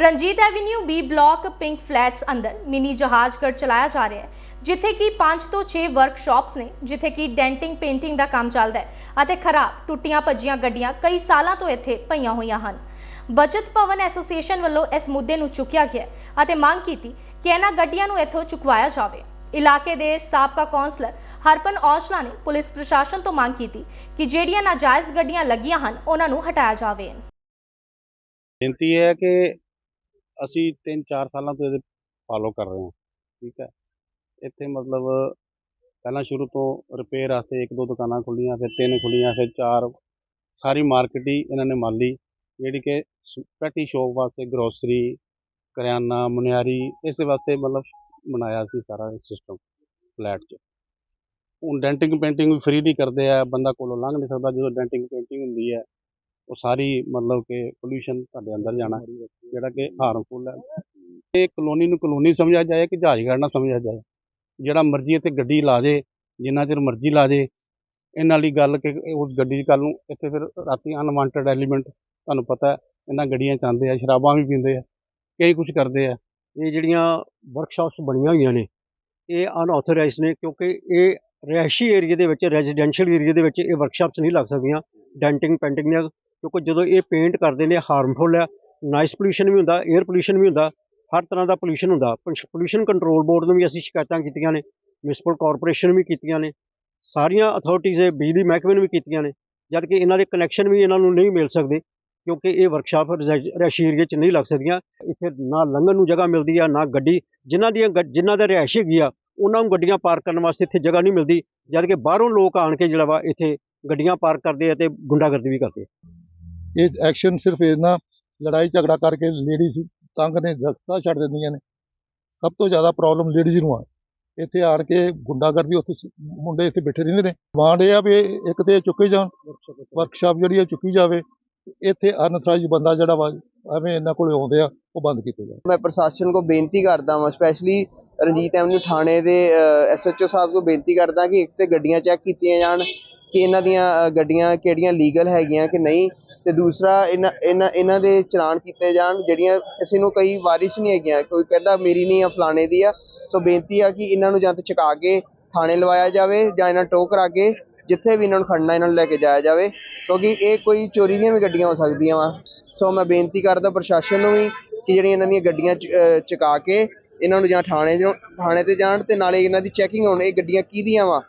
Ranjit avenue, B block, pink flats ਅੰਦਰ mini ਜਹਾਜ਼ਗੜ ਚਲਾਇਆ ਜਾ ਰਿਹਾ ਹੈ, ਜਿੱਥੇ ਕਿ 5 ਤੋਂ 6 ਵਰਕਸ਼ਾਪਸ ਨੇ, ਜਿੱਥੇ ਕਿ ਡੈਂਟਿੰਗ ਪੇਂਟਿੰਗ ਦਾ ਕੰਮ ਚੱਲਦਾ ਹੈ ਅਤੇ ਖਰਾਬ ਟੁੱਟੀਆਂ ਭੱਜੀਆਂ ਗੱਡੀਆਂ ਕਈ ਸਾਲਾਂ ਤੋਂ ਇੱਥੇ ਪਈਆਂ ਹੋਈਆਂ ਹਨ। ਬਚਤ ਭਵਨ ਐਸੋਸੀਏਸ਼ਨ ਵੱਲੋਂ ਇਸ ਮੁੱਦੇ ਨੂੰ ਚੁੱਕਿਆ ਗਿਆ ਅਤੇ ਮੰਗ ਕੀਤੀ ਕਿ ਇਹਨਾਂ ਗੱਡੀਆਂ ਨੂੰ ਇੱਥੋਂ ਚੁਕਵਾਇਆ ਜਾਵੇ। ਇਲਾਕੇ ਦੇ ਸਾਬਕਾ ਕੌਂਸਲਰ ਹਰਪਨ ਔਸ਼ਲਾ ਨੇ ਪੁਲਿਸ ਪ੍ਰਸ਼ਾਸਨ ਤੋਂ ਮੰਗ ਕੀਤੀ ਕਿ ਜਿਹੜੀਆਂ ਨਾਜਾਇਜ਼ ਗੱਡੀਆਂ ਲੱਗੀਆਂ ਹਨ, ਉਹਨਾਂ ਨੂੰ ਹਟਾਇਆ ਜਾਵੇ। ਬੇਨਤੀ ਹੈ ਕਿ ਅਸੀਂ 3-4 ਸਾਲਾਂ ਤੋਂ ਇਹਦੇ ਫਾਲੋ ਕਰ ਰਹੇ ਹਾਂ, ਠੀਕ ਹੈ। ਇੱਥੇ ਮਤਲਬ ਪਹਿਲਾਂ ਸ਼ੁਰੂ ਤੋਂ ਰਿਪੇਅਰ ਵਾਸਤੇ ਇੱਕ ਦੋ ਦੁਕਾਨਾਂ ਖੁੱਲੀਆਂ ਫਿਰ ਤਿੰਨ ਖੁੱਲੀਆਂ ਫਿਰ ਚਾਰ, ਸਾਰੀ ਮਾਰਕੀਟ ਹੀ ਇਹਨਾਂ ਨੇ ਮੰਨ ਲਈ, ਜਿਹੜੀ ਕਿ ਪੈਟੀ ਸ਼ੋਪ ਵਾਸਤੇ ਗਰੋਸਰੀ ਕਰਿਆਨਾ, ਮਨਿਆਰੀ, ਇਸੇ ਵਾਸਤੇ ਮਤਲਬ ਬਣਾਇਆ ਸੀ ਸਾਰਾ ਸਿਸਟਮ ਫਲੈਟ 'ਚ। ਹੁਣ ਡੈਂਟਿੰਗ ਪੇਂਟਿੰਗ ਵੀ ਫ੍ਰੀ ਦੀ ਕਰਦੇ ਆ, ਬੰਦਾ ਕੋਲੋਂ ਲੰਘ ਨਹੀਂ ਸਕਦਾ ਜਦੋਂ ਡੈਂਟਿੰਗ ਪੇਂਟਿੰਗ ਹੁੰਦੀ ਹੈ। ਉਹ ਸਾਰੀ ਮਤਲਬ ਕਿ ਪੋਲੂਸ਼ਨ ਤੁਹਾਡੇ ਅੰਦਰ ਜਾਣਾ ਜਿਹੜਾ ਕਿ ਹਾਰਮਫੁਲ ਹੈ। ਇਹ ਕਲੋਨੀ ਨੂੰ ਕਲੋਨੀ ਸਮਝਿਆ ਜਾਏ ਕਿ ਜਹਾਜ਼ਗੜ੍ਹ ਨਾ ਸਮਝਿਆ ਜਾਏ। ਜਿਹੜਾ ਮਰਜ਼ੀ ਇੱਥੇ ਗੱਡੀ ਲਾ ਜੇ ਜਿੰਨਾ ਚਿਰ ਮਰਜ਼ੀ ਲਾ ਜੇ ਇਹਨਾਂ ਲਈ ਗੱਲ ਕਿ ਉਸ ਗੱਡੀ 'ਚ ਕੱਲ ਨੂੰ ਇੱਥੇ ਫਿਰ ਰਾਤੀ ਅਨਵਾਂਟਡ ਐਲੀਮੈਂਟ ਤੁਹਾਨੂੰ ਪਤਾ ਹੈ, ਇਹਨਾਂ ਗੱਡੀਆਂ 'ਚ ਆਉਂਦੇ ਆ ਸ਼ਰਾਬਾਂ ਵੀ ਪੀਂਦੇ ਆ ਕਈ ਕੁਝ ਕਰਦੇ ਆ। ਇਹ ਜਿਹੜੀਆਂ ਵਰਕਸ਼ਾਪਸ ਬਣੀਆਂ ਹੋਈਆਂ ਨੇ ਇਹ ਅਨਆਥੋਰਾਈਜ਼ਡ ਨੇ ਕਿਉਂਕਿ ਇਹ ਰਿਹਾਇਸ਼ੀ ਏਰੀਆ ਦੇ ਵਿੱਚ ਰੈਜ਼ੀਡੈਂਸ਼ੀਅਲ ਏਰੀਆ ਦੇ ਵਿੱਚ ਇਹ ਵਰਕਸ਼ਾਪਸ ਨਹੀਂ ਲੱਗ ਸਕਦੀਆਂ। ਡੈਂਟਿੰਗ ਪੈਂਟਿੰਗ ਦੀਆਂ ਕਿਉਂਕਿ ਜਦੋਂ ਇਹ ਪੇਂਟ ਕਰਦੇ ਨੇ ਹਾਰਮਫੁਲ ਆ ਨਾਈਸ ਪੋਲੂਸ਼ਨ ਵੀ ਹੁੰਦਾ 에ਅਰ ਪੋਲੂਸ਼ਨ ਵੀ ਹੁੰਦਾ, ਹਰ ਤਰ੍ਹਾਂ ਦਾ ਪੋਲੂਸ਼ਨ ਹੁੰਦਾ। ਪੋਲੂਸ਼ਨ ਕੰਟਰੋਲ ਬੋਰਡ ਨੂੰ ਵੀ ਅਸੀਂ ਸ਼ਿਕਾਇਤਾਂ ਕੀਤੀਆਂ ਨੇ ਮਿਊਨਿਸਪਲ ਕਾਰਪੋਰੇਸ਼ਨ ਵੀ ਕੀਤੀਆਂ ਨੇ, ਸਾਰੀਆਂ ਅਥਾਰਟੀਜ਼ ਬਿਜਲੀ ਮਹਿਕਮੇ ਨੂੰ ਵੀ ਕੀਤੀਆਂ ਨੇ, ਜਦ ਕਿ ਇਹਨਾਂ ਦੇ ਕਨੈਕਸ਼ਨ ਵੀ ਇਹਨਾਂ ਨੂੰ ਨਹੀਂ ਮਿਲ ਸਕਦੇ, ਕਿਉਂਕਿ ਇਹ ਵਰਕਸ਼ਾਪ ਰਿਹਾਇਸ਼ੀ ਏਰੀਆ 'ਚ ਨਹੀਂ ਲੱਗ ਸਕਦੀਆਂ। ਇੱਥੇ ਨਾ ਲੰਘਣ ਨੂੰ ਜਗ੍ਹਾ ਮਿਲਦੀ ਆ, ਨਾ ਗੱਡੀ, ਜਿਨ੍ਹਾਂ ਦੀਆਂ ਗੱਡ- ਜਿਨ੍ਹਾਂ ਦਾ ਰਿਹਾਇਸ਼ ਹੈਗੀ ਆ ਉਹਨਾਂ ਨੂੰ ਗੱਡੀਆਂ ਪਾਰਕ ਕਰਨ ਵਾਸਤੇ ਇੱਥੇ ਜਗ੍ਹਾ ਨਹੀਂ ਮਿਲਦੀ, ਜਦ ਕਿ ਬਾਹਰੋਂ ਲੋਕ ਆਣ ਕੇ ਜਿਹੜਾ ਵਾ, ਇੱਥੇ ਗੱਡੀਆਂ ਪਾਰਕ ਕਰਦੇ ਆ ਤੇ ਗੁੰਡਾਗਰਦੀ ਵੀ ਕਰਦੇ ਆ। ਇਹ ਐਕਸ਼ਨ ਸਿਰਫ ਇਹਨਾਂ ਲੜਾਈ ਝਗੜਾ ਕਰਕੇ ਲੇਡੀਜ਼ ਤੰਗ ਨੇ ਰਸਤਾ ਛੱਡ ਦਿੰਦੀਆਂ ਨੇ। ਸਭ ਤੋਂ ਜ਼ਿਆਦਾ ਪ੍ਰੋਬਲਮ ਲੇਡੀਜ਼ ਨੂੰ ਆ। ਇੱਥੇ ਆਣ ਕੇ ਗੁੰਡਾਗਰਦੀ ਉੱਥੇ ਮੁੰਡੇ ਇੱਥੇ ਬੈਠੇ ਰਹਿੰਦੇ ਨੇ। ਡਿਮਾਂਡ ਇਹ ਆ ਵੀ ਇੱਕ ਤੇ ਇਹ ਚੁੱਕੇ ਜਾਣ ਵਰਕਸ਼ਾਪ ਜਿਹੜੀ ਆ ਚੁੱਕੀ ਜਾਵੇ। ਇੱਥੇ ਅਨਥਰਾਈਜ਼ ਬੰਦਾ ਜਿਹੜਾ ਵਾ, ਐਵੇਂ ਇਹਨਾਂ ਕੋਲੇ ਆਉਂਦੇ ਆ, ਉਹ ਬੰਦ ਕੀਤੇ ਜਾਣ। ਮੈਂ ਪ੍ਰਸ਼ਾਸਨ ਕੋ ਬੇਨਤੀ ਕਰਦਾ ਹਾਂ ਸਪੈਸ਼ਲੀ ਰਣਜੀਤ ਐਵਨਿਊ ਥਾਣੇ ਦੇ ਐਸਐਚਓ ਸਾਹਿਬ ਕੋ ਬੇਨਤੀ ਕਰਦਾ ਕਿ ਇੱਕ ਤੇ ਗੱਡੀਆਂ ਚੈੱਕ ਕੀਤੀਆਂ ਜਾਣ, ਕਿ ਇਹਨਾਂ ਦੀਆਂ ਗੱਡੀਆਂ ਕਿਹੜੀਆਂ ਲੀਗਲ ਹੈਗੀਆਂ ਕਿ ਨਹੀਂ। ਅਤੇ ਦੂਸਰਾ ਇਹਨਾਂ ਇਹਨਾਂ ਇਹਨਾਂ ਦੇ ਚਲਾਨ ਕੀਤੇ ਜਾਣ, ਜਿਹੜੀਆਂ ਕਿਸੇ ਨੂੰ ਕਈ ਵਾਰਿਸ ਨਹੀਂ ਹੈਗੀਆਂ, ਕੋਈ ਕਹਿੰਦਾ ਮੇਰੀ ਨਹੀਂ ਆ, ਫਲਾਣੇ ਦੀ ਆ, ਸੋ ਬੇਨਤੀ ਆ ਕਿ ਇਹਨਾਂ ਨੂੰ ਜਾਂ ਤਾਂ ਚੁਕਾ ਕੇ ਥਾਣੇ ਲਵਾਇਆ ਜਾਵੇ ਜਾਂ ਇਹਨਾਂ ਟੋਕ ਕਰਾ ਕੇ ਜਿੱਥੇ ਵੀ ਇਹਨਾਂ ਨੂੰ ਖੜਨਾ, ਇਹਨਾਂ ਨੂੰ ਲੈ ਕੇ ਜਾਇਆ ਜਾਵੇ, ਕਿਉਂਕਿ ਇਹ ਕੋਈ ਚੋਰੀ ਦੀਆਂ ਵੀ ਗੱਡੀਆਂ ਹੋ ਸਕਦੀਆਂ ਵਾ। ਸੋ ਮੈਂ ਬੇਨਤੀ ਕਰਦਾ ਪ੍ਰਸ਼ਾਸਨ ਨੂੰ ਵੀ ਕਿ ਜਿਹੜੀਆਂ ਇਹਨਾਂ ਦੀਆਂ ਗੱਡੀਆਂ ਚ- ਚੁਕਾ ਕੇ ਇਹਨਾਂ ਨੂੰ ਜਾਂ ਥਾਣੇ ਜੋ ਥਾਣੇ ਤੇ ਜਾਣ ਤੇ ਨਾਲੇ ਇਹਨਾਂ ਦੀ ਚੈਕਿੰਗ ਹੋਣ, ਇਹ ਗੱਡੀਆਂ ਕਿਹਦੀਆਂ ਵਾ।